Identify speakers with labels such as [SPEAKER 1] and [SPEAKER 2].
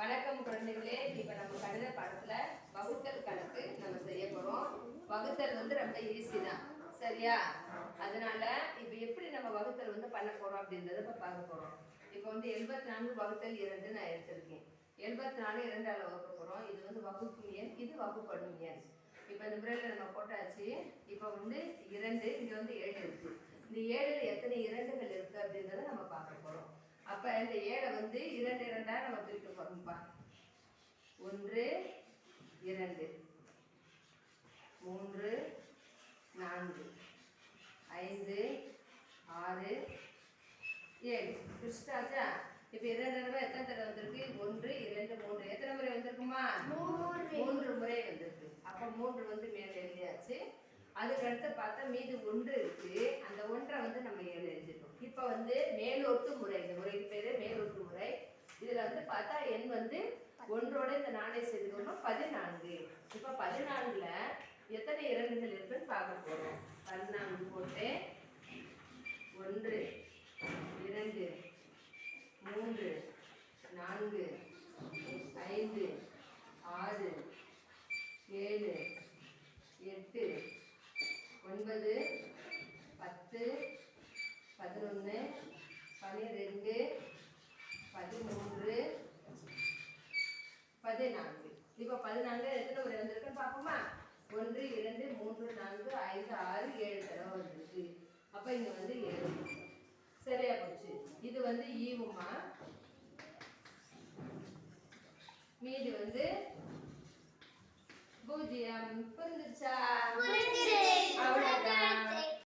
[SPEAKER 1] வணக்கம் குழந்தைகளே. இப்ப நம்ம கணித பாடத்துல வகுத்தல் கணக்கு நம்ம செய்ய போறோம். வகுத்தல் வந்து ரொம்ப ஈஸி தான். சரியா? அதனால இப்ப எப்படி நம்ம வகுத்தல் வந்து பண்ண போறோம் அப்படின்றத இப்ப பார்க்க போறோம். இப்ப வந்து எண்பத்தி நான்கு வகுத்தல் இரண்டு நான் எடுத்திருக்கேன். எண்பத்தி நாலு இரண்டால வகுக்க போறோம். இது வந்து வகுக்கும் எண் இது வகுப்படும் எண். இப்ப இந்த முறையில நம்ம போட்டாச்சு. இப்ப வந்து இரண்டு இங்க வந்து ஏழு இருக்கு. இந்த ஏழுல எத்தனை இரண்டுகள் இருக்கு அப்படின்றத நம்ம பார்க்க போறோம். அப்ப இந்த ஏழை வந்து இரண்டு இரண்டா நம்ம பிரிக்க போறோம்ப்பா. ஒன்று இரண்டு. மூன்று நான்கு. ஐந்து ஆறு ஏழு. பிரிச்சிட்டாச்சா இப்ப இரண்டு தடவை எத்தனை தடவை வந்திருக்கு? ஒன்று இரண்டு மூன்று. எத்தனை முறை வந்திருக்குமா? மூன்று. முறை வந்திருக்கு. அப்ப மூன்று வந்து மேல எழுதியாச்சு. அதுக்கு அடுத்து பார்த்தா மீதி ஒன்று இருக்கு. அந்த ஒன்றை வந்து நம்ம ஏழு எழுதிட்டோம். இப்போ வந்து மேலோட்டு முறை. இந்த முறைக்கு பேரு மேலோட்டு முறை. இதுல வந்து பார்த்தா எண் வந்து ஒன்றோட இந்த நாணய சேர்த்துக்கணும் பதினான்கு. இப்போ பதினான்குல எத்தனை இரண்டுகள் இருக்குன்னு பார்க்க போறோம். பதினான்கு போட்டு ஒன்று இரண்டு மூன்று நான்கு ஐந்து ஆறு ஏழு பதினொன்று பன்னிரெண்டு பதிமூன்று பதினான்கு. இப்போ பதினான்கு எத்தனை முறை வந்திருக்குன்னு பார்ப்போமா? ஒன்று இரண்டு மூன்று நான்கு ஐந்து ஆறு ஏழு தடவை வந்திருக்கு. அப்போ இங்கே வந்து ஏழு. சரியா போச்சு. இது வந்து ஈவுமா? மீதி வந்து பூஜ்ஜியம். புரிஞ்சு